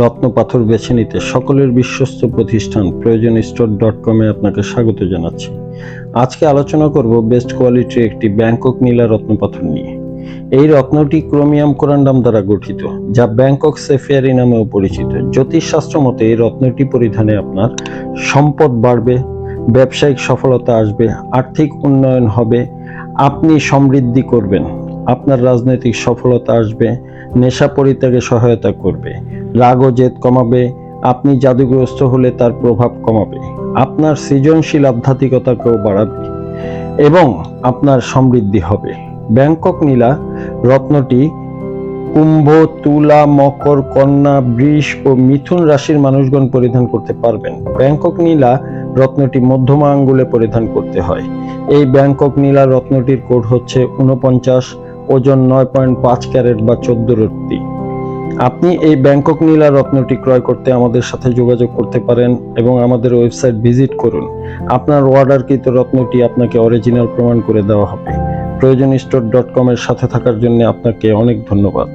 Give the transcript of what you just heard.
রত্ন পাথর বেছে নিতে সকলের বিশ্বস্ত প্রতিষ্ঠান প্রয়োজন স্টোর ডট কমে আপনাকে স্বাগত জানাচ্ছি। আজকে আলোচনা করব বেস্ট কোয়ালিটির একটি ব্যাংকক নীলা রত্ন পাথর নিয়ে। এই রত্নটি ক্রোমিয়াম কোরান্ডাম দ্বারা গঠিত, যা ব্যাংকক সেফিয়ারি নামেও পরিচিত। জ্যোতিষশাস্ত্র মতে এই রত্নটি পরিধানে আপনার সম্পদ বাড়বে, ব্যবসায়িক সফলতা আসবে, আর্থিক উন্নয়ন হবে, আপনি সমৃদ্ধি করবেন, আপনার রাজনৈতিক সফলতা আসবে নেশা পরিত্যাগে সহায়তা করবে। রাগ ও জেদ কমাবে। আপনি জাদুগ্রস্ত হলে তার প্রভাব কমাবে। আপনার সৃজনশীল আধ্যাত্মিকতাকেও বাড়াবে এবং আপনার সমৃদ্ধি হবে। ব্যাংকক নীলা, রত্নটি কুম্ভ, তুলা, মকর, কন্যা, বৃষ ও মিথুন রাশির মানুষগণ পরিধান করতে পারবেন। ব্যাংকক নীলা, রত্নটি মধ্যমা আঙ্গুলে পরিধান করতে হয়। এই ব্যাংকক নীলা রত্নটির কোড হচ্ছে উনপঞ্চাশ ওজন নয় পয়েন্ট পাঁচ ক্যারেট বা চোদ্দ রত্তি। আপনি এই ব্যাংকক নীলা রত্নটি ক্রয় করতে আমাদের সাথে যোগাযোগ করতে পারেন এবং আমাদের ওয়েবসাইট ভিজিট করুন। আপনার অর্ডারকৃত রত্নটি আপনাকে অরিজিনাল প্রমাণ করে দেওয়া হবে। প্রয়োজন স্টোর ডট কমের সাথে থাকার জন্য আপনাকে অনেক ধন্যবাদ।